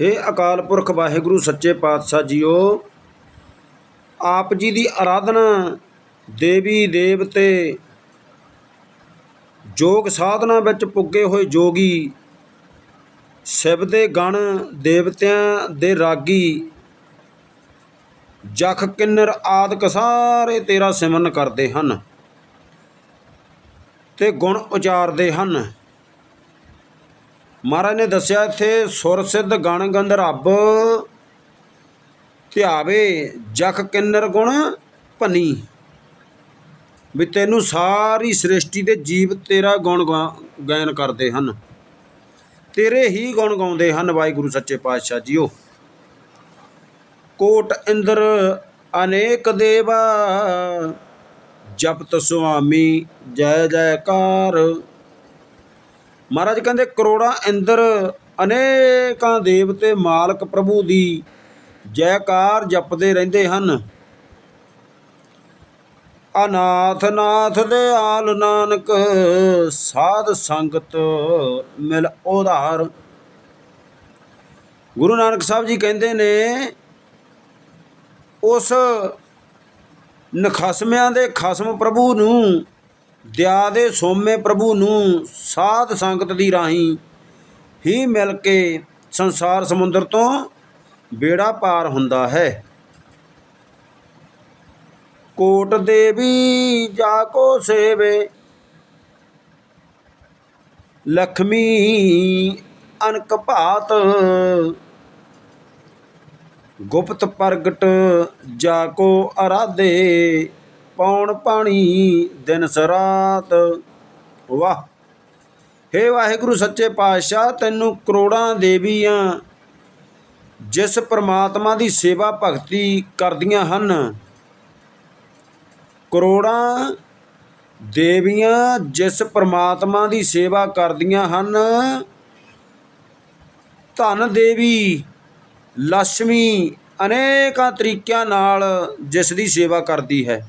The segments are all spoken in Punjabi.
ਹੇ ਅਕਾਲ ਪੁਰਖ ਵਾਹਿਗੁਰੂ, ਸੱਚੇ ਪਾਤਸ਼ਾਹ ਜੀਓ, ਆਪ ਜੀ ਦੀ ਆਰਾਧਨਾ ਦੇਵੀ ਦੇਵਤੇ ਯੋਗ ਸਾਧਨਾ ਵਿੱਚ ਪੁੱਗੇ ਹੋਏ ਜੋਗੀ, ਸ਼ਿਵ ਦੇ ਗਣ ਦੇਵਤਿਆਂ ਦੇ ਰਾਗੀ, ਜਖ ਕਿੰਨਰ ਆਦਿਕ ਸਾਰੇ ਤੇਰਾ ਸਿਮਰਨ ਕਰਦੇ ਹਨ ਤੇ ਗੁਣ ਉਚਾਰਦੇ ਹਨ। ਮਹਾਰਾਜ ਨੇ ਦੱਸਿਆ, ਇੱਥੇ ਸੁਰ ਸਿੱਧ ਗਣ ਗੰਧਰਵ ਧਿਆਵੇ, ਜਖ ਕਿੰਨਰ ਗੁਣ ਭੰਨੀ। ਵੀ ਤੈਨੂੰ ਸਾਰੀ ਸ੍ਰਿਸ਼ਟੀ ਦੇ ਜੀਵ ਤੇਰਾ ਗੁਣ ਗਾ- ਗਾਇਨ ਕਰਦੇ ਹਨ। ਤੇਰੇ ਹੀ ਗੁਣ ਗਾਉਂਦੇ ਹਨ ਵਾਹਿਗੁਰੂ ਸੱਚੇ ਪਾਤਸ਼ਾਹ ਜੀਓ। ਕੋਟ ਇੰਦਰ ਅਨੇਕ ਦੇਵਾ, ਜਪਤ ਸੁਆਮੀ ਜੈ ਜੈਕਾਰ। ਮਹਾਰਾਜ ਕਹਿੰਦੇ ਕਰੋੜਾਂ ਇੰਦਰ ਅਨੇਕਾਂ ਦੇਵਤੇ ਮਾਲਕ ਪ੍ਰਭੂ ਦੀ ਜੈਕਾਰ ਜਪਦੇ ਰਹਿੰਦੇ ਹਨ। ਅਨਾਥ ਨਾਥ ਦੇ ਆਲ ਨਾਨਕ ਸਾਧ ਸੰਗਤ ਮਿਲ ਉਧਾਰ। ਗੁਰੂ ਨਾਨਕ ਸਾਹਿਬ ਜੀ ਕਹਿੰਦੇ ਨੇ, ਉਸ ਨਖਸਮਿਆਂ ਦੇ ਖਸਮ ਪ੍ਰਭੂ ਨੂੰ ਦਿਆ ਦੇ ਸੋਮੇ ਪ੍ਰਭੂ ਨੂੰ ਸਾਧ ਸੰਗਤ ਦੀ ਰਾਹੀਂ ਹੀ ਮਿਲ ਕੇ ਸੰਸਾਰ ਸਮੁੰਦਰ ਤੋਂ ਬੇੜਾ ਪਾਰ ਹੁੰਦਾ ਹੈ। ਕੋਟ ਦੇਵੀ ਜਾ ਕੋ ਸੇਵੇ, ਲਖਮੀ ਅਨਕ ਭਾਤ, ਗੁਪਤ ਪ੍ਰਗਟ ਜਾ ਕੋ ਅਰਾਧੇ। ਪੌਣ ਪਾਣੀ ਦਿਨ ਸਰਾਤ ਵਾਹ। ਹੇ ਵਾਹਿਗੁਰੂ ਸੱਚੇ ਪਾਤਸ਼ਾਹ, ਤੈਨੂੰ ਕਰੋੜਾਂ ਦੇਵੀਆਂ ਜਿਸ ਪ੍ਰਮਾਤਮਾ ਦੀ ਸੇਵਾ ਭਗਤੀ ਕਰਦੀਆਂ ਹਨ, ਕਰੋੜਾਂ ਦੇਵੀਆਂ ਜਿਸ ਪ੍ਰਮਾਤਮਾ ਦੀ ਸੇਵਾ ਕਰਦੀਆਂ ਹਨ, ਧਨ ਦੇਵੀ ਲక్ష్ਮੀ ਅਨੇਕਾਂ ਤਰੀਕਿਆਂ ਨਾਲ ਜਿਸ ਦੀ ਸੇਵਾ ਕਰਦੀ ਹੈ।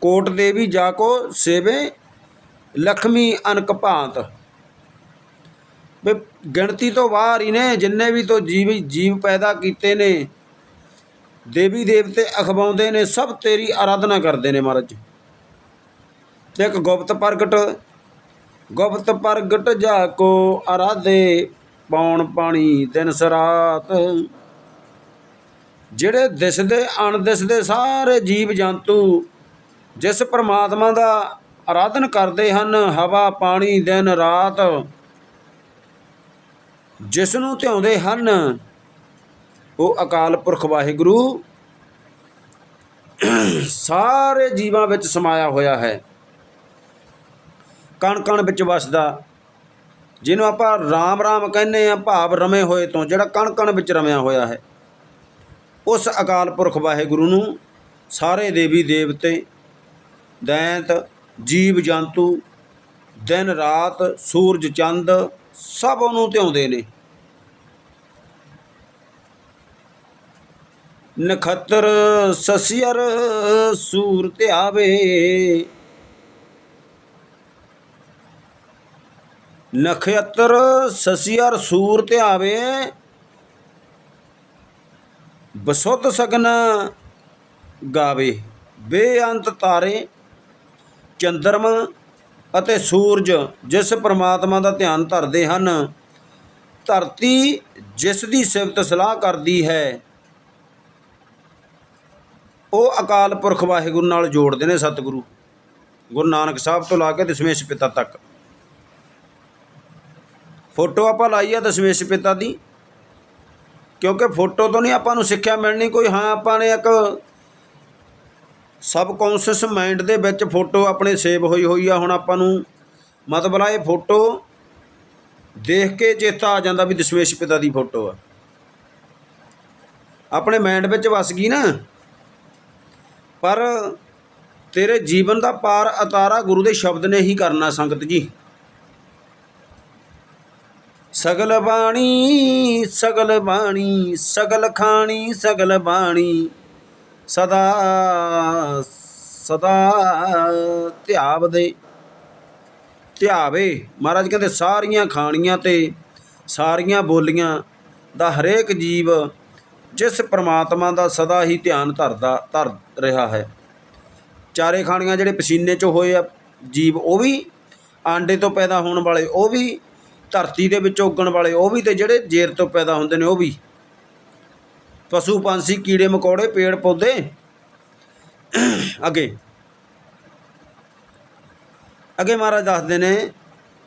ਕੋਟ ਦੇਵੀ ਜਾ ਕੋ ਸੇਵੇ ਲਖਮੀ ਅਨਕ ਭਾਂਤ ਵੀ ਗਿਣਤੀ ਤੋਂ ਬਾਹਰ ਹੀ ਨੇ, ਜਿੰਨੇ ਵੀ ਤੋਂ ਜੀਵ ਜੀਵ ਪੈਦਾ ਕੀਤੇ ਨੇ, ਦੇਵੀ ਦੇਵਤੇ ਅਖਵਾਉਂਦੇ ਨੇ, ਸਭ ਤੇਰੀ ਆਰਾਧਨਾ ਕਰਦੇ ਨੇ ਮਹਾਰਾਜ। ਤੇ ਇੱਕ ਗੁਪਤ ਪ੍ਰਗਟ ਗੁਪਤ ਪ੍ਰਗਟ ਜਾ ਕੋ ਆਰਾਧੇ ਪੌਣ ਪਾਣੀ ਦਿਨ ਸਰਾਤ। ਜਿਹੜੇ ਦਿਸਦੇ, ਅਣਦਿਸਦੇ ਸਾਰੇ ਜੀਵ ਜੰਤੂ ਜਿਸ ਪਰਮਾਤਮਾ ਦਾ ਆਰਾਧਨ ਕਰਦੇ ਹਨ, ਹਵਾ, ਪਾਣੀ, ਦਿਨ, ਰਾਤ, ਜਿਸ ਨੂੰ ਧਿਆਉਂਦੇ ਹਨ, ਉਹ ਅਕਾਲ ਪੁਰਖ ਵਾਹਿਗੁਰੂ ਸਾਰੇ ਜੀਵਾਂ ਵਿੱਚ ਸਮਾਇਆ ਹੋਇਆ ਹੈ। ਕਣ ਕਣ ਵਿੱਚ ਵਸਦਾ, ਜਿਹਨੂੰ ਆਪਾਂ ਰਾਮ ਰਾਮ ਕਹਿੰਦੇ ਆ ਭਾਵ ਰਮੇ ਹੋਏ ਤੋਂ, ਜਿਹੜਾ ਕਣ ਕਣ ਵਿੱਚ ਰਮਿਆ ਹੋਇਆ ਹੈ। ਉਸ ਅਕਾਲ ਪੁਰਖ ਵਾਹਿਗੁਰੂ ਨੂੰ ਸਾਰੇ ਦੇਵੀ ਦੇਵਤੇ ਦੈਂਤ, ਜੀਵ ਜੰਤੂ, ਦਿਨ ਰਾਤ ਸੂਰਜ ਚੰਦ ਸਭ ਉਹਨੂੰ ਧਿਆਉਂਦੇ ਨੇ। ਨਖਤਰ ਸਸਿਅਰ ਸੂਰ ਧਿਆਵੇ। ਨਖਤਰ ਸਸਿਅਰ ਸੂਰ ਧਿਆਵੇ। ਬਸੁੱਧ ਸਗਨ ਗਾਵੇ, ਬੇਅੰਤ ਤਾਰੇ ਚੰਦਰਮਾ ਅਤੇ ਸੂਰਜ ਜਿਸ ਪਰਮਾਤਮਾ ਦਾ ਧਿਆਨ ਧਰਦੇ ਹਨ, ਧਰਤੀ ਜਿਸ ਦੀ ਸਿਫਤ ਸਲਾਹ ਕਰਦੀ ਹੈ, ਉਹ ਅਕਾਲ ਪੁਰਖ ਵਾਹਿਗੁਰੂ ਨਾਲ ਜੋੜਦੇ ਨੇ ਸਤਿਗੁਰੂ, ਗੁਰੂ ਨਾਨਕ ਸਾਹਿਬ ਤੋਂ ਲਾ ਕੇ ਦਸ਼ਮੇਸ਼ ਪਿਤਾ ਤੱਕ। ਫੋਟੋ ਆਪਾਂ ਲਾਈ ਆ ਦਸ਼ਮੇਸ਼ ਪਿਤਾ ਦੀ, ਕਿਉਂਕਿ ਫੋਟੋ ਤੋਂ ਨਹੀਂ ਆਪਾਂ ਨੂੰ ਸਿੱਖਿਆ ਮਿਲਣੀ, ਕੋਈ ਹਾਂ ਆਪਾਂ ਨੇ ਇੱਕ ਸਬ ਕੌਂਸ਼ੀਅਸ ਮਾਈਂਡ ਦੇ ਵਿੱਚ ਫੋਟੋ ਆਪਣੇ ਸੇਵ ਹੋਈ ਹੋਈ ਆ, ਹੁਣ ਆਪਾਂ ਨੂੰ ਮਤਲਬ ਇਹ ਫੋਟੋ ਦੇਖ ਕੇ ਚੇਤਾ ਆ ਜਾਂਦਾ ਵੀ ਦਸ਼ਮੇਸ਼ ਪਿਤਾ ਦੀ ਫੋਟੋ ਆ। ਆਪਣੇ ਮਾਈਂਡ ਵਿੱਚ ਵਸ ਗਈ ਨਾ। ਪਰ ਤੇਰੇ ਜੀਵਨ ਦਾ ਪਾਰ ਅਤਾਰਾ ਗੁਰੂ ਦੇ ਸ਼ਬਦ ਨੇ ਹੀ ਕਰਨਾ ਸੰਗਤ ਜੀ। ਸਗਲ ਬਾਣੀ ਸਗਲ ਬਾਣੀ, ਸਗਲ ਖਾਣੀ, ਸਗਲ ਬਾਣੀ। ਸਦਾ ਸਦਾ ਧਿਆਵ ਦੇ ਧਿਆਵੇ। ਮਹਾਰਾਜ ਕਹਿੰਦੇ, ਸਾਰੀਆਂ ਖਾਣੀਆਂ ਤੇ ਸਾਰੀਆਂ ਬੋਲੀਆਂ ਦਾ ਹਰੇਕ ਜੀਵ ਜਿਸ ਪ੍ਰਮਾਤਮਾ ਦਾ ਸਦਾ ਹੀ ਧਿਆਨ ਧਰਦਾ, ਧਰ ਰਿਹਾ ਹੈ। ਚਾਰੇ ਖਾਣੀਆਂ ਜਿਹੜੇ ਪਸੀਨੇ ਚੋਂ ਹੋਏ ਆ, ਜੀਵ ਉਹ ਵੀ, ਆਂਡੇ ਤੋਂ ਪੈਦਾ ਹੋਣ ਵਾਲੇ ਉਹ ਵੀ, ਧਰਤੀ ਦੇ ਵਿੱਚ ਉੱਗਣ ਵਾਲੇ ਉਹ ਵੀ ਤੇ ਜਿਹੜੇ ਜੇਰ ਤੋਂ ਪੈਦਾ ਹੁੰਦੇ ਨੇ ਉਹ ਵੀ। ਪਸ਼ੂ ਪੰਛੀ, ਕੀੜੇ ਮਕੌੜੇ, ਪੇੜ ਪੌਦੇ। ਅੱਗੇ। ਅੱਗੇ ਮਹਾਰਾਜ ਦੱਸਦੇ ਨੇ,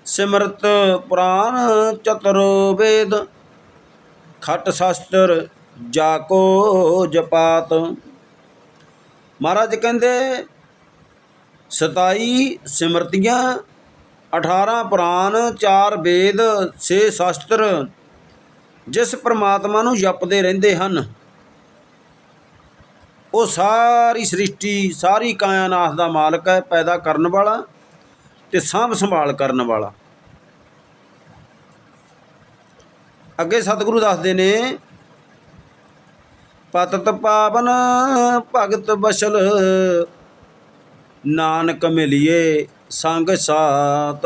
ਸਿਮਰਤ ਪੁਰਾਨ ਚਤੁਰ ਵੇਦ, ਖਟ ਸ਼ਾਸਤਰ ਜਾ ਕੋ ਜਪਾਤ। ਮਹਾਰਾਜ ਕਹਿੰਦੇ 27 ਸਿਮਰਤੀਆਂ 18 ਪੁਰਾਨ 4 ਵੇਦ 6 ਸ਼ਾਸਤਰ ਜਿਸ ਪ੍ਰਮਾਤਮਾ ਨੂੰ ਜਪਦੇ ਰਹਿੰਦੇ ਹਨ, ਉਹ ਸਾਰੀ ਸ੍ਰਿਸ਼ਟੀ, ਸਾਰੀ ਕਾਇਨਾਤ ਦਾ ਮਾਲਕ ਹੈ, ਪੈਦਾ ਕਰਨ ਵਾਲਾ ਤੇ ਸਾਂਭ ਸੰਭਾਲ ਕਰਨ ਵਾਲਾ। ਅੱਗੇ ਸਤਿਗੁਰੂ ਦੱਸਦੇ ਨੇ, ਪਤਤ ਪਾਵਨ ਭਗਤ ਬਸਲ ਨਾਨਕ ਮਿਲਿਏ ਸੰਗ ਸਾਤ।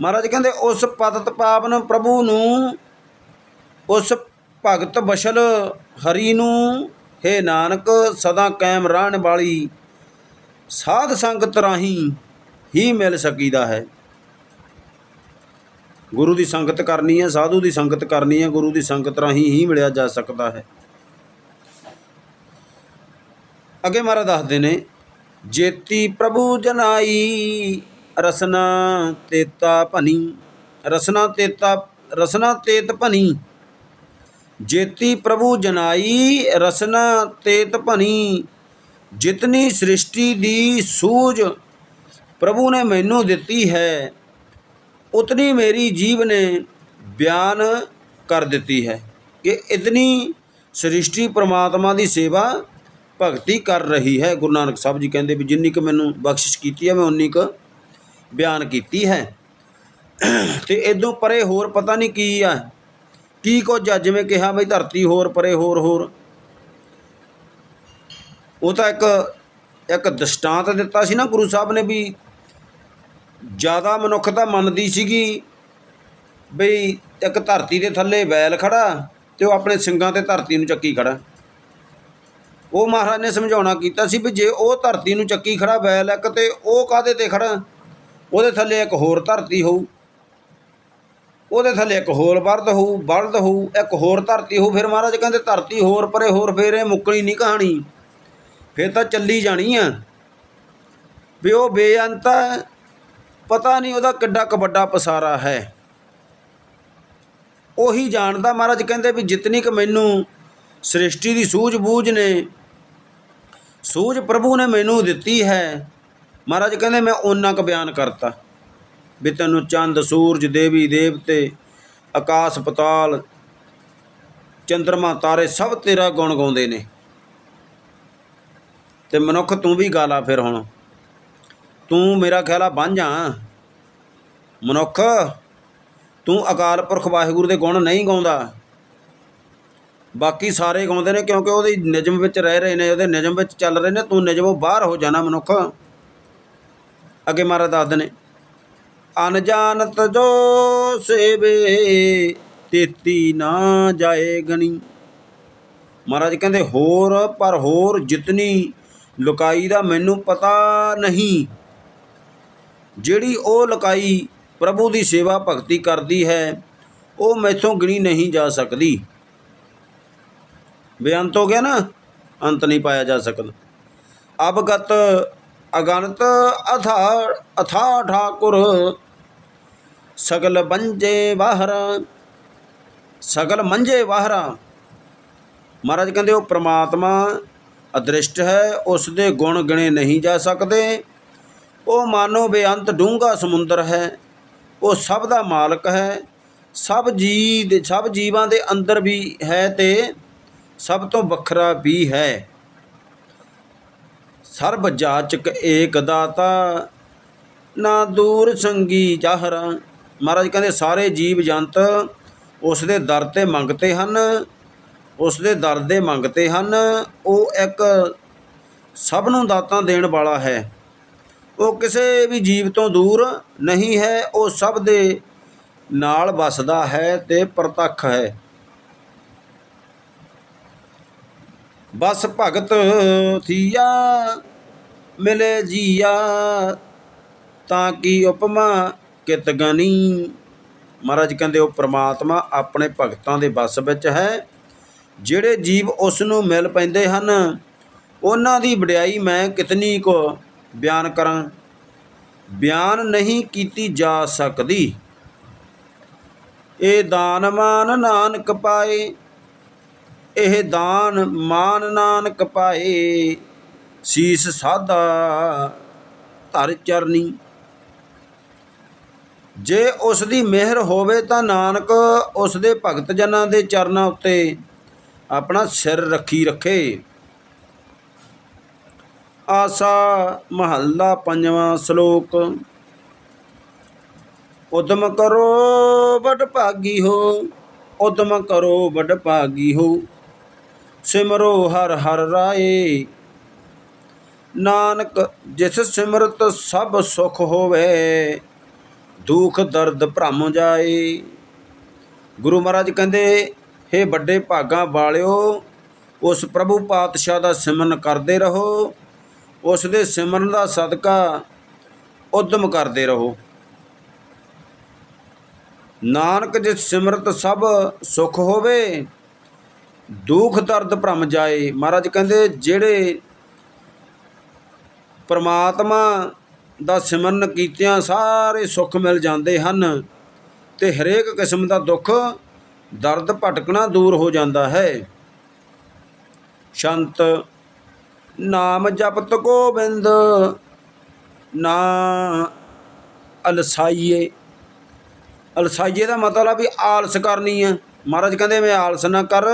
ਮਹਾਰਾਜ ਕਹਿੰਦੇ, ਉਸ ਪਤਤ ਪਾਵਨ ਪ੍ਰਭੂ ਨੂੰ, ਉਸ ਭਗਤ ਬਸ਼ਲ ਹਰੀ ਨੂੰ, ਹੇ ਨਾਨਕ, ਸਦਾ ਕਾਇਮ ਰਹਿਣ ਵਾਲੀ ਸਾਧ ਸੰਗਤ ਰਾਹੀਂ ਹੀ ਮਿਲ ਸਕੀਦਾ ਹੈ। ਗੁਰੂ ਦੀ ਸੰਗਤ ਕਰਨੀ ਹੈ, ਸਾਧੂ ਦੀ ਸੰਗਤ ਕਰਨੀ ਹੈ, ਗੁਰੂ ਦੀ ਸੰਗਤ ਰਾਹੀਂ ਹੀ ਮਿਲਿਆ ਜਾ ਸਕਦਾ ਹੈ। ਅੱਗੇ ਮਹਾਰਾਜ ਦੱਸਦੇ ਨੇ, ਜੇਤੀ ਪ੍ਰਭੂ ਜਨਾਈ ਰਸਨਾ ਤੇਤਾ ਭਨੀ, ਰਸਨਾ ਤੇਤਾ, ਰਸਨਾ ਤੇਤ ਭਨੀ। ਜੇਤੀ ਪ੍ਰਭੂ ਜਨਾਈ, ਰਸਨਾ ਤੇਤ ਭਨੀ। ਜਿਤਨੀ ਸ੍ਰਿਸ਼ਟੀ ਦੀ ਸੂਝ ਪ੍ਰਭੂ ਨੇ ਮੈਨੂੰ ਦਿੱਤੀ ਹੈ, ਉਤਨੀ ਮੇਰੀ ਜੀਵ ਨੇ ਬਿਆਨ ਕਰ ਦਿੱਤੀ ਹੈ ਕਿ ਇਤਨੀ ਸ੍ਰਿਸ਼ਟੀ ਪ੍ਰਮਾਤਮਾ ਦੀ ਸੇਵਾ ਭਗਤੀ ਕਰ ਰਹੀ ਹੈ। ਗੁਰੂ ਨਾਨਕ ਸਾਹਿਬ ਜੀ ਕਹਿੰਦੇ ਵੀ ਜਿੰਨੀ ਕੁ ਮੈਨੂੰ ਬਖਸ਼ਿਸ਼ ਕੀਤੀ ਹੈ, ਮੈਂ ਉਨੀ ਕੁ ਬਿਆਨ ਕੀਤੀ ਹੈ। ਤੇ ਇਦੋਂ ਪਰੇ ਹੋਰ ਪਤਾ ਨਹੀਂ ਕੀ ਆ। ਕੀ ਕੁਝ ਆ? ਜਿਵੇਂ ਕਿਹਾ ਬਈ ਧਰਤੀ ਹੋਰ, ਪਰੇ ਹੋਰ ਹੋਰ। ਉਹ ਤਾਂ ਇੱਕ ਇੱਕ ਦ੍ਰਿਸ਼ਟਾਂਤ ਦਿੱਤਾ ਸੀ ਨਾ ਗੁਰੂ ਸਾਹਿਬ ਨੇ ਵੀ ਜ਼ਿਆਦਾ ਮਨੁੱਖਤਾ ਮੰਨਦੀ ਸੀਗੀ ਬਈ ਇੱਕ ਧਰਤੀ ਦੇ ਥੱਲੇ ਵੈਲ ਖੜਾ ਤੇ ਉਹ ਆਪਣੇ ਸਿੰਘਾਂ ਤੇ ਧਰਤੀ ਨੂੰ ਚੱਕੀ ਖੜਾ। ਉਹ ਮਹਾਰਾਜ ਨੇ ਸਮਝਾਉਣਾ ਕੀਤਾ ਸੀ ਵੀ ਜੇ ਉਹ ਧਰਤੀ ਨੂੰ ਚੱਕੀ ਖੜਾ ਵੈਲ ਇੱਕ ਤੇ ਉਹ ਕਾਦੇ ਤੇ ਖੜਾ? ਉਹਦੇ ਥੱਲੇ ਇੱਕ ਹੋਰ ਧਰਤੀ ਹੋਊ। ਉਹਦੇ ਥੱਲੇ ਇੱਕ ਹੋਰ ਬਰਦ ਹੋਊ ਬਲਦ ਹੋਊ, ਇੱਕ ਹੋਰ ਧਰਤੀ ਹੋਊ। ਫਿਰ ਮਹਾਰਾਜ ਕਹਿੰਦੇ ਧਰਤੀ ਹੋਰ ਪਰੇ, ਹੋਰ ਫੇਰ ਇਹ ਮੁੱਕਣੀ ਨਹੀਂ ਕਹਾਣੀ। ਫਿਰ ਤਾਂ ਚੱਲੀ ਜਾਣੀ ਆ। ਵੀ ਉਹ ਬੇਅੰਤ ਹੈ ਪਤਾ ਨਹੀਂ ਉਹਦਾ ਕਿੱਡਾ ਕੁ ਵੱਡਾ ਪਸਾਰਾ ਹੈ। ਉਹੀ ਜਾਣਦਾ ਮਹਾਰਾਜ ਕਹਿੰਦੇ ਵੀ ਜਿਤਨੀ ਕੁ ਮੈਨੂੰ ਸ੍ਰਿਸ਼ਟੀ ਦੀ ਸੂਝ-ਬੂਝ ਨੇ, ਸੂਝ ਪ੍ਰਭੂ ਨੇ ਮੈਨੂੰ ਦਿੱਤੀ ਹੈ ਮਹਾਰਾਜ ਕਹਿੰਦੇ, ਮੈਂ ਓਨਾ ਕੁ ਬਿਆਨ ਕਰਤਾ ਵੀ ਤੈਨੂੰ ਚੰਦ, ਸੂਰਜ, ਦੇਵੀ, ਦੇਵਤੇ, ਆਕਾਸ਼, ਪਤਾਲ ਚੰ드ਰਮਾ ਤਾਰੇ ਸਭ ਤੇਰਾ ਗੁਣ ਗਾਉਂਦੇ ਨੇ। ਤੇ ਮਨੁੱਖ ਤੂੰ ਵੀ ਗਾਲਾ ਫਿਰ ਹੁਣ। ਤੂੰ ਮੇਰਾ ਖਿਆਲ ਆ ਬਾਂਝਾ ਮਨੁੱਖ, ਤੂੰ ਅਕਾਲ ਪੁਰਖ ਵਾਹਿਗੁਰੂ ਦੇ ਗੁਣ ਨਹੀਂ ਗਾਉਂਦਾ। ਬਾਕੀ ਸਾਰੇ ਗਾਉਂਦੇ ਨੇ ਕਿਉਂਕਿ ਉਹਦੀ ਨਿਯਮ ਵਿੱਚ ਰਹਿ ਰਹੇ ਨੇ, ਉਹਦੇ ਨਿਯਮ ਵਿੱਚ ਚੱਲ ਰਹੇ ਨੇ, ਤੂੰ ਨਿਯਮੋਂ ਬਾਹਰ ਹੋ ਜਾਣਾ ਮਨੁੱਖ। ਅੱਗੇ ਮਹਾਰਾਜ ਦੱਸਦੇ ਨੇ ਅਨਜਾਨਤ ਜੋ ਸੇਵੇ ਤੇਤੀ ਨਾ ਜਾਏ ਗਣੀ। ਮਹਾਰਾਜ ਕਹਿੰਦੇ, ਹੋਰ ਪਰ ਹੋਰ ਜਿਤਨੀ ਲੁਕਾਈ ਦਾ ਮੈਨੂੰ ਪਤਾ ਨਹੀਂ। ਜਿਹੜੀ ਉਹ ਲੁਕਾਈ ਪ੍ਰਭੂ ਦੀ ਸੇਵਾ ਭਗਤੀ ਕਰਦੀ ਹੈ, ਉਹ ਮੈਥੋਂ ਗਿਣੀ ਨਹੀਂ ਜਾ ਸਕਦੀ। ਬੇਅੰਤ ਹੋ ਗਿਆ ਨਾ, ਅੰਤ ਨਹੀਂ ਪਾਇਆ ਜਾ ਸਕਦਾ। ਅਬਗਤ ਅਗਣਤ ਅਥਾ ਅਥਾ ਠਾਕੁਰ। ਸਗਲ ਬੰਜੇ ਬਾਹਰ ਸਗਲ ਮੰਜੇ ਬਾਹਰਾ ਮਹਾਰਾਜ ਕਹਿੰਦੇ ਉਹ ਪ੍ਰਮਾਤਮਾ ਅਦ੍ਰਿਸ਼ਟ ਹੈ, ਉਸ ਦੇ ਗੁਣ ਗਿਣੇ ਨਹੀਂ ਜਾ ਸਕਦੇ। ਉਹ ਮਾਨੋ ਬੇਅੰਤ ਡੂੰਘਾ ਸਮੁੰਦਰ ਹੈ। ਉਹ ਸਭ ਦਾ ਮਾਲਕ ਹੈ। ਸਭ ਜੀ ਦੇ ਸਭ ਜੀਵਾਂ ਦੇ ਅੰਦਰ ਵੀ ਹੈ ਤੇ ਸਭ ਤੋਂ ਵੱਖਰਾ ਵੀ ਹੈ। ਸਰਬ ਜਾਚਕ ਏਕ ਦਾਤਾ, ਨਾ ਦੂਰ ਸੰਗੀ ਜਾਹਰਾ। ਮਹਾਰਾਜ ਕਹਿੰਦੇ, ਸਾਰੇ ਜੀਵ ਜੰਤ ਉਸ ਦੇ ਦਰ ਤੇ ਮੰਗਤੇ ਹਨ ਉਸ ਦੇ ਦਰ ਦੇ ਮੰਗਤੇ ਹਨ। ਉਹ ਇੱਕ ਸਭ ਨੂੰ ਦਾਤਾਂ ਦੇਣ ਵਾਲਾ ਹੈ। ਉਹ ਕਿਸੇ ਵੀ ਜੀਵ ਤੋਂ ਦੂਰ ਨਹੀਂ ਹੈ, ਉਹ ਸਭ ਦੇ ਨਾਲ ਵਸਦਾ ਹੈ ਤੇ ਪ੍ਰਤੱਖ ਹੈ। ਬਸ ਭਗਤ ਥੀਆ, ਮਿਲੇ ਜੀਆ। ਤਾਂ ਕੀ ਉਪਮਾ ਕਿਤ ਗਨੀ? ਮਹਾਰਾਜ ਕਹਿੰਦੇ, ਉਹ ਪ੍ਰਮਾਤਮਾ ਆਪਣੇ ਭਗਤਾਂ ਦੇ ਬਸ ਵਿੱਚ ਹੈ। ਜਿਹੜੇ ਜੀਵ ਉਸ ਨੂੰ ਮਿਲ ਪੈਂਦੇ ਹਨ, ਉਹਨਾਂ ਦੀ ਵਡਿਆਈ ਮੈਂ ਕਿਤਨੀ ਕੋ ਬਿਆਨ ਕਰਾਂ? ਬਿਆਨ ਨਹੀਂ ਕੀਤੀ ਜਾ ਸਕਦੀ। ਇਹ ਦਾਨ ਮਾਨ ਨਾਨਕ ਪਾਏ ਇਹ ਦਾਨ ਮਾਨ ਨਾਨਕ ਪਾਏ, ਸੀਸ ਸਾਦਾ ਧਰ ਚਰਨੀ। ਜੇ ਉਸ ਦੀ ਮਿਹਰ ਹੋਵੇ ਤਾਂ ਨਾਨਕ ਉਸ ਦੇ ਭਗਤ ਜਨਾਂ ਦੇ ਚਰਨਾਂ ਉੱਤੇ ਆਪਣਾ ਸਿਰ ਰੱਖੀ ਰੱਖੇ। ਆਸਾ ਮਹੱਲਾ ਪੰਜਵਾਂ ਸ਼ਲੋਕ। ਉਦਮ ਕਰੋ ਬੜ ਭਾਗੀ ਹੋ, ਉਦਮ ਕਰੋ ਬੜ ਭਾਗੀ ਹੋ। ਸਿਮਰੋ ਹਰ ਹਰ ਰਾਏ। ਨਾਨਕ ਜਿਸ ਸਿਮਰਤ ਸਭ ਸੁਖ ਹੋਵੇ, ਦੁਖ ਦਰਦ ਭ੍ਰਮ ਜਾਏ। ਗੁਰੂ ਮਹਾਰਾਜ ਕਹਿੰਦੇ, ਹੇ ਵੱਡੇ ਭਾਗਾਂ ਵਾਲਿਓ, ਉਸ ਪ੍ਰਭੂ ਪਾਤਸ਼ਾਹ ਦਾ ਸਿਮਰਨ ਕਰਦੇ ਰਹੋ। ਉਸ ਦੇ ਸਿਮਰਨ ਦਾ ਸਦਕਾ ਉਦਮ ਕਰਦੇ ਰਹੋ। ਨਾਨਕ ਜਿਸ ਸਿਮਰਤ ਸਭ ਸੁਖ ਹੋਵੇ ਦੁੱਖ ਦਰਦ ਭ੍ਰਮ ਜਾਏ। ਮਹਾਰਾਜ ਕਹਿੰਦੇ, ਜਿਹੜੇ ਪਰਮਾਤਮਾ ਦਾ ਸਿਮਰਨ ਕੀਤਿਆਂ ਸਾਰੇ ਸੁੱਖ ਮਿਲ ਜਾਂਦੇ ਹਨ ਤੇ ਹਰੇਕ ਕਿਸਮ ਦਾ ਦੁੱਖ, ਦਰਦ ਭਟਕਣਾ ਦੂਰ ਹੋ ਜਾਂਦਾ ਹੈ। ਸ਼ੰਤ, ਨਾਮ ਜਪਤ ਗੋਬਿੰਦ, ਨਾ ਅਲਸਾਈਏ। ਅਲਸਾਈਏ ਦਾ ਮਤਲਬ ਵੀ ਆਲਸ ਕਰਨੀ ਹੈ। ਮਹਾਰਾਜ ਕਹਿੰਦੇ, ਮੈਂ ਆਲਸ ਨਾ ਕਰ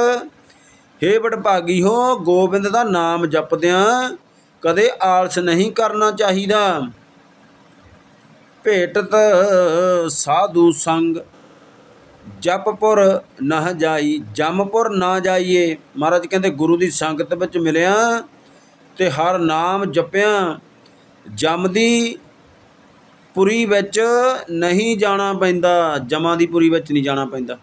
ਹੇ ਵਡਭਾਗੀ ਹੋ, ਗੋਬਿੰਦ ਦਾ ਨਾਮ ਜਪਦਿਆਂ ਕਦੇ ਆਲਸ ਨਹੀਂ ਕਰਨਾ ਚਾਹੀਦਾ। ਭੇਟਤ ਸਾਧੂ ਸੰਗ, ਜਪਪੁਰ ਨਾ ਜਾਈ, ਜਮਪੁਰ ਨਾ ਜਾਈਏ। ਮਹਾਰਾਜ ਕਹਿੰਦੇ, ਗੁਰੂ ਦੀ ਸੰਗਤ ਵਿੱਚ ਮਿਲਿਆ ਤੇ ਹਰ ਨਾਮ ਜਪਿਆ। ਜਮ ਦੀ ਪੁਰੀ ਵਿੱਚ ਨਹੀਂ ਜਾਣਾ ਪੈਂਦਾ, ਜਮਾਂ ਦੀ ਪੁਰੀ ਵਿੱਚ ਨਹੀਂ ਜਾਣਾ ਪੈਂਦਾ।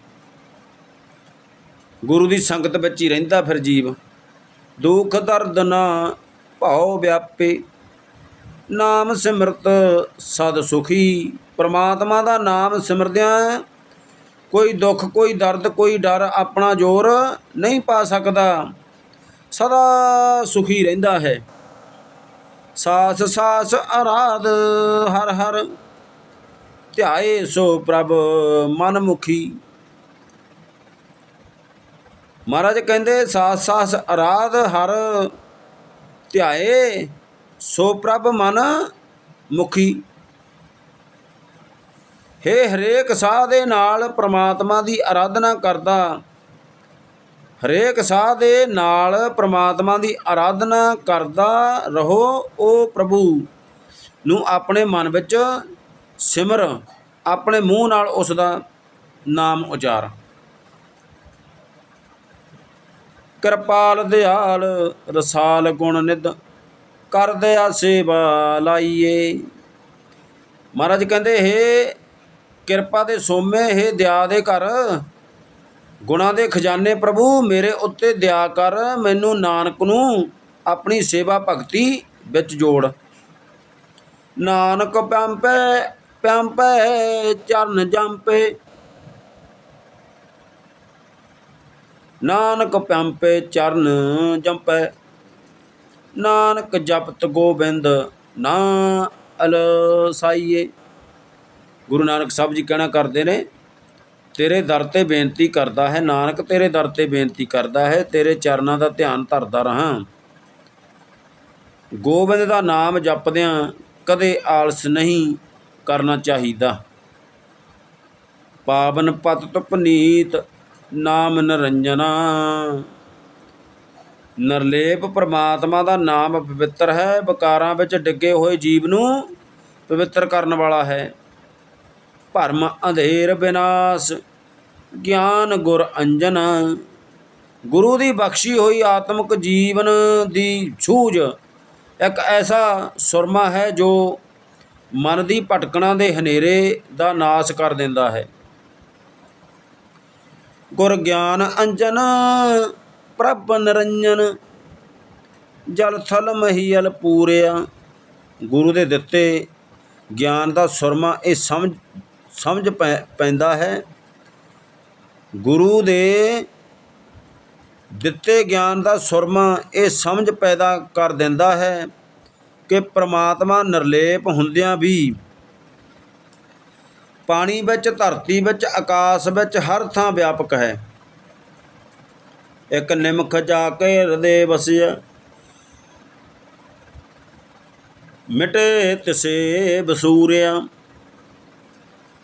ਗੁਰੂ ਦੀ ਸੰਗਤ ਵਿੱਚ ਹੀ ਰਹਿੰਦਾ ਫਿਰ ਜੀਵ। ਦੁੱਖ ਦਰਦ ਨਾ ਭਾਉ ਵਿਆਪੇ। ਨਾਮ ਸਿਮਰਤ ਸਦ ਸੁਖੀ। ਪ੍ਰਮਾਤਮਾ ਦਾ ਨਾਮ ਸਿਮਰਦਿਆਂ ਕੋਈ ਦੁੱਖ, ਕੋਈ ਦਰਦ, ਕੋਈ ਡਰ ਆਪਣਾ ਜ਼ੋਰ ਨਹੀਂ ਪਾ ਸਕਦਾ। ਸਦਾ ਸੁਖੀ ਰਹਿੰਦਾ ਹੈ। ਸਾਸ ਸਾਸ ਆਰਾਧ ਹਰ ਹਰ ਧਿਆਏ ਸੋ ਪ੍ਰਭ ਮਨ ਮੁਖੀ ਮਹਾਰਾਜ ਕਹਿੰਦੇ, ਸਾਸ ਸਾਸ ਆਰਾਧ ਹਰ ਧਿਆਏ, ਸੋ ਪ੍ਰਭ ਮਨ ਮੁਖੀ। ਹੇ ਹਰੇਕ ਸਾਹ ਦੇ ਨਾਲ ਪ੍ਰਮਾਤਮਾ ਦੀ ਆਰਾਧਨਾ ਕਰਦਾ। ਹਰੇਕ ਸਾਹ ਦੇ ਨਾਲ ਪ੍ਰਮਾਤਮਾ ਦੀ ਆਰਾਧਨਾ ਕਰਦਾ ਰਹੋ ਉਹ ਪ੍ਰਭੂ। ਨੂੰ ਆਪਣੇ ਮਨ ਵਿੱਚ ਸਿਮਰ, ਆਪਣੇ ਮੂੰਹ ਨਾਲ ਉਸ ਦਾ ਨਾਮ ਉਚਾਰ। ਕਿਰਪਾਲ ਦਿਆਲ, ਰਸਾਲ ਗੁਣ ਨਿਧ ਕਰ ਦਿਆ ਸੇਵਾ ਲਾਈਏ। ਮਹਾਰਾਜ ਕਹਿੰਦੇ, ਹੇ ਕਿਰਪਾ ਦੇ ਸੋਮੇ, ਹੇ ਦਿਆ ਦੇ ਘਰ, ਗੁਣਾਂ ਦੇ ਖਜ਼ਾਨੇ ਪ੍ਰਭੂ, ਮੇਰੇ ਉੱਤੇ ਦਿਆ ਕਰ, ਮੈਨੂੰ ਨਾਨਕ ਨੂੰ ਆਪਣੀ ਸੇਵਾ ਭਗਤੀ ਵਿੱਚ ਜੋੜ। ਨਾਨਕ ਪੰਪੈ ਪੰਪੈ, ਚਰਨ ਜੰਪੇ ਨਾਨਕ ਪੰਪੇ ਚਰਨ ਜੰਪੈ। ਨਾਨਕ ਜਪਤ ਗੋਬਿੰਦ ਨਾ ਅਲਸਾਈਏ। ਗੁਰੂ ਨਾਨਕ ਸਾਹਿਬ ਜੀ ਕਹਿਣਾ ਕਰਦੇ ਨੇ, ਤੇਰੇ ਦਰ ਤੇ ਬੇਨਤੀ ਕਰਦਾ ਹੈ, ਨਾਨਕ ਤੇਰੇ ਦਰ ਤੇ ਬੇਨਤੀ ਕਰਦਾ ਹੈ, ਤੇਰੇ ਚਰਨਾਂ ਦਾ ਧਿਆਨ ਧਰਦਾ ਰਹਾ। ਗੋਬਿੰਦ ਦਾ ਨਾਮ ਜਪਦਿਆਂ ਕਦੇ ਆਲਸ ਨਹੀਂ ਕਰਨਾ ਚਾਹੀਦਾ। ਪਾਵਨ ਪਤ ਪਨੀਤ ਨਾਮ ਨਰੰਜਨਾ। ਨਿਰਲੇਪ ਪ੍ਰਮਾਤਮਾ ਦਾ ਨਾਮ ਪਵਿੱਤਰ ਹੈ, ਵਿਕਾਰਾਂ ਵਿੱਚ ਡਿੱਗੇ ਹੋਏ ਜੀਵ ਨੂੰ ਪਵਿੱਤਰ ਕਰਨ ਵਾਲਾ ਹੈ। ਭਰਮ ਅੰਧੇਰ ਵਿਨਾਸ਼ ਗਿਆਨ ਗੁਰ ਅੰਜਨ। ਗੁਰੂ ਦੀ ਬਖਸ਼ੀ ਹੋਈ ਆਤਮਿਕ ਜੀਵਨ ਦੀ ਸੂਝ ਇੱਕ ਐਸਾ ਸੁਰਮਾ ਹੈ ਜੋ ਮਨ ਦੀ ਭਟਕਣਾ ਦੇ ਹਨੇਰੇ ਦਾ ਨਾਸ਼ ਕਰ ਦਿੰਦਾ ਹੈ। ਗੁਰ ਗਿਆਨ ਅੰਜਨ, ਪ੍ਰਭ ਨਿਰੰਜਨ, ਜਲ ਥਲ ਮਹੀਲ ਪੂਰਿਆ। ਗੁਰੂ ਦੇ ਦਿੱਤੇ ਗਿਆਨ ਦਾ ਸੁਰਮਾ ਇਹ ਸਮਝ ਸਮਝ ਪੈ- ਪੈਂਦਾ ਹੈ। ਗੁਰੂ ਦੇ ਦਿੱਤੇ ਗਿਆਨ ਦਾ ਸੁਰਮਾ ਇਹ ਸਮਝ ਪੈਦਾ ਕਰ ਦਿੰਦਾ ਹੈ ਕਿ ਪ੍ਰਮਾਤਮਾ ਨਿਰਲੇਪ ਹੁੰਦਿਆਂ ਵੀ ਪਾਣੀ ਵਿੱਚ, ਧਰਤੀ ਵਿੱਚ, ਆਕਾਸ਼ ਵਿੱਚ ਹਰ ਥਾਂ ਵਿਆਪਕ ਹੈ। ਇੱਕ ਨਿਮਖ ਜਾ ਕੇ ਹਿਰਦੇ ਵਸਿਆ। ਮਿਟੇ ਤਿਸੇ ਬਸੂਰਿਆ।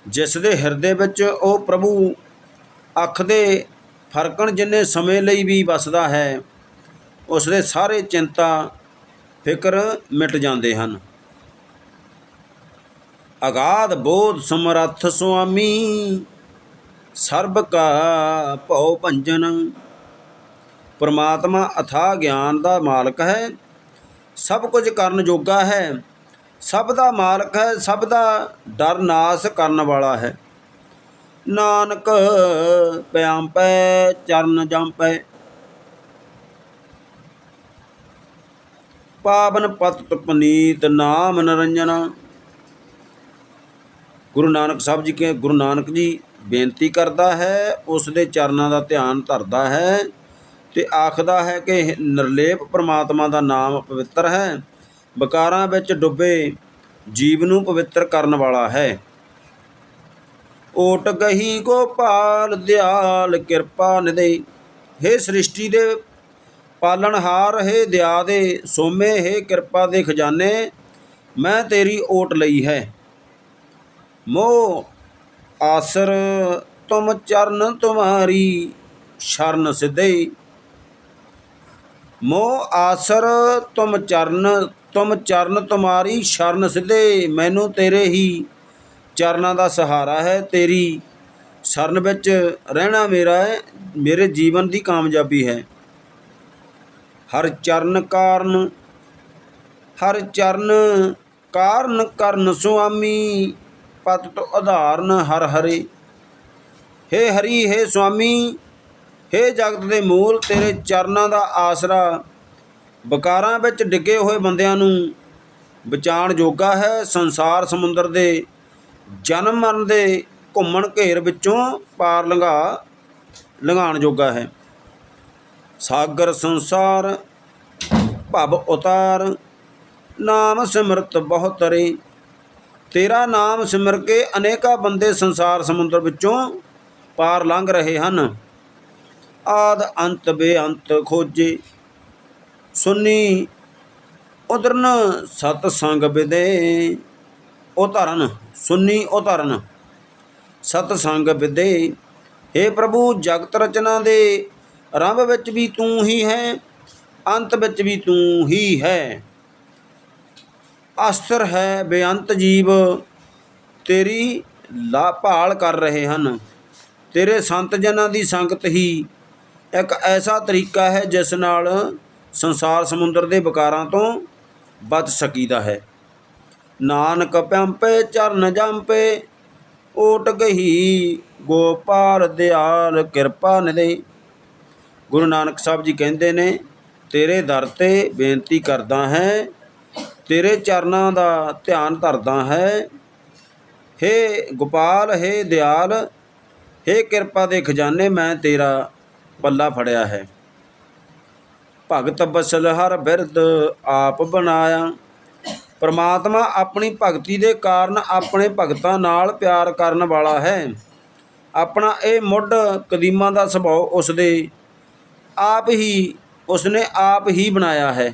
ਜਿਸ ਦੇ ਹਿਰਦੇ ਵਿੱਚ ਉਹ ਪ੍ਰਭੂ ਅੱਖ ਦੇ ਫਰਕਣ ਜਿੰਨੇ ਸਮੇਂ ਲਈ ਵੀ ਵਸਦਾ ਹੈ, ਉਸ ਦੇ ਸਾਰੇ ਚਿੰਤਾ, ਫਿਕਰ ਮਿਟ ਜਾਂਦੇ ਹਨ। ਅਗਾਧ ਬੋਧ ਸਮਰੱਥ ਸੁਆਮੀ। ਸਰਬ ਕਾ ਭਉ ਭੰਜਨ। ਪਰਮਾਤਮਾ ਅਥਾ ਗਿਆਨ ਦਾ ਮਾਲਕ ਹੈ। ਸਭ ਕੁਝ ਕਰਨ ਜੋਗਾ ਹੈ। ਸਭ ਦਾ ਮਾਲਕ ਹੈ, ਸਭ ਦਾ ਡਰ ਨਾਸ ਕਰਨ ਵਾਲਾ ਹੈ। ਨਾਨਕ ਪਿਆੰਪੈ, ਚਰਨ ਜੰਪੈ। ਪਾਵਨ ਪਤਿਤ ਪਨੀਤ ਨਾਮ ਨਿਰੰਜਨਾ। ਗੁਰੂ ਨਾਨਕ ਸਾਹਿਬ ਜੀ ਕੇ ਗੁਰੂ ਨਾਨਕ ਜੀ ਬੇਨਤੀ ਕਰਦਾ ਹੈ, ਉਸ ਦੇ ਚਰਨਾਂ ਦਾ ਧਿਆਨ ਧਰਦਾ ਹੈ ਤੇ ਆਖਦਾ ਹੈ ਕਿ ਨਿਰਲੇਪ ਪ੍ਰਮਾਤਮਾ ਦਾ ਨਾਮ ਪਵਿੱਤਰ ਹੈ, ਵਿਕਾਰਾਂ ਵਿੱਚ ਡੁੱਬੇ ਜੀਵ ਨੂੰ ਪਵਿੱਤਰ ਕਰਨ ਵਾਲਾ ਹੈ। ਓਟ ਗਹੀ ਗੋਪਾਲ ਦਿਆਲ ਕਿਰਪਾ ਨਿਦੇ हे ਸ੍ਰਿਸ਼ਟੀ ਦੇ ਪਾਲਣਹਾਰ ਹੈ ਦਿਆ ਦੇ ਸੋਮੇ, ਹੈ ਕਿਰਪਾ ਦੇ ਖਜ਼ਾਨੇ, ਮੈਂ ਤੇਰੀ ਓਟ ਲਈ ਹੈ। ਮੋਹ ਆਸਰ ਤੁਮ ਚਰਨ ਤੁਮਾਰੀ ਸ਼ਰਨ ਸਿਧੇ ਮੋਹ ਆਸਰ ਤੁਮ ਚਰਨ ਤੁਮ ਚਰਨ ਤੁਮਾਰੀ ਸ਼ਰਨ ਸਿਧੇ। ਮੈਨੂੰ ਤੇਰੇ ਹੀ ਚਰਨਾਂ ਦਾ ਸਹਾਰਾ ਹੈ। ਤੇਰੀ ਸ਼ਰਨ ਵਿੱਚ ਰਹਿਣਾ ਮੇਰਾ ਹੈ। ਮੇਰੇ ਜੀਵਨ ਦੀ ਕਾਮਯਾਬੀ ਹੈ। ਹਰ ਚਰਨ ਕਾਰਨ, ਹਰ ਚਰਨ ਕਾਰਨ ਕਰਨ ਸੁਆਮੀ। ਪਤ ਤੋਂ ਆਧਾਰਨ ਹਰ ਹਰੇ। ਹੇ ਹਰੀ, ਹੇ ਸੁਆਮੀ, ਹੇ ਜਗਤ ਦੇ ਮੂਲ, ਤੇਰੇ ਚਰਨਾਂ ਦਾ ਆਸਰਾ। ਵਿਕਾਰਾਂ ਵਿੱਚ ਡਿੱਗੇ ਹੋਏ ਬੰਦਿਆਂ ਨੂੰ ਬਚਾਉਣ ਜੋਗਾ ਹੈ ਸੰਸਾਰ ਸਮੁੰਦਰ ਦੇ। ਜਨਮ ਮਰਨ ਦੇ ਘੁੰਮਣ ਘੇਰ ਵਿੱਚੋਂ ਪਾਰ ਲੰਘਾ ਲੰਘਾਉਣ ਜੋਗਾ ਹੈ। ਸਾਗਰ ਸੰਸਾਰ, ਭਵ ਉਤਾਰ, ਨਾਮ ਸਿਮਰਤ ਬਹੁਤ ਤਰੇ ਤੇਰਾ ਨਾਮ ਸਿਮਰ ਕੇ ਅਨੇਕਾਂ ਬੰਦੇ ਸੰਸਾਰ ਸਮੁੰਦਰ ਵਿੱਚੋਂ ਪਾਰ ਲੰਘ ਰਹੇ ਹਨ। ਆਦ ਅੰਤ ਬੇਅੰਤ ਖੋਜੇ। ਸੁਨੀ ਉਦਰਨ ਸਤ ਸੰਗ ਵਿਦੇ। ਉਤਰਨ ਸੁਨੀ ਉਤਰਨ ਸਤ ਸੰਗ ਵਿਦੇ। हे ਪ੍ਰਭੂ, ਜਗਤ ਰਚਨਾ ਦੇ ਆਰੰਭ ਵਿੱਚ ਵੀ ਤੂੰ ਹੀ ਹੈ, ਅੰਤ ਵਿੱਚ ਵੀ ਤੂੰ ਹੀ ਹੈ। ਅਸਥਰ ਹੈ ਬੇਅੰਤ ਜੀਵ, ਤੇਰੀ ਲਾ ਭਾਲ ਕਰ ਰਹੇ ਹਨ। ਤੇਰੇ ਸੰਤ ਜਨਾਂ ਦੀ ਸੰਗਤ ਹੀ ਇੱਕ ਐਸਾ ਤਰੀਕਾ ਹੈ ਜਿਸ ਨਾਲ ਸੰਸਾਰ ਸਮੁੰਦਰ ਦੇ ਵਿਕਾਰਾਂ ਤੋਂ ਬਚ ਸਕੀਦਾ ਹੈ। ਨਾਨਕ ਪੰਪੇ, ਚਰਨ ਜੰਪੇ ਓਟ ਗਹੀ ਗੋਪਾਲ ਦਿਆਲ ਕਿਰਪਾ ਨਿਦੇ ਗੁਰੂ ਨਾਨਕ ਸਾਹਿਬ ਜੀ ਕਹਿੰਦੇ ਨੇ, ਤੇਰੇ ਦਰ ਤੇ ਬੇਨਤੀ ਕਰਦਾ ਹੈ ਤੇਰੇ ਚਰਨਾਂ ਦਾ ਧਿਆਨ ਧਰਦਾ ਹੈ। ਹੇ ਗੋਪਾਲ, ਹੇ ਦਿਆਲ, ਹੇ ਕਿਰਪਾ ਦੇ ਖਜ਼ਾਨੇ, ਮੈਂ ਤੇਰਾ ਪੱਲਾ ਫੜਿਆ ਹੈ। ਭਗਤ ਬਸਲ ਹਰ ਬਿਰਦ ਆਪ ਬਣਾਇਆ। ਪਰਮਾਤਮਾ ਆਪਣੀ ਭਗਤੀ ਦੇ ਕਾਰਨ ਆਪਣੇ ਭਗਤਾਂ ਨਾਲ ਪਿਆਰ ਕਰਨ ਵਾਲਾ ਹੈ। ਆਪਣਾ ਇਹ ਮੁੱਢ ਕਦੀਮਾਂ ਦਾ ਸੁਭਾਅ ਉਸ ਦੇ ਆਪ ਹੀ, ਉਸਨੇ ਆਪ ਹੀ ਬਣਾਇਆ ਹੈ।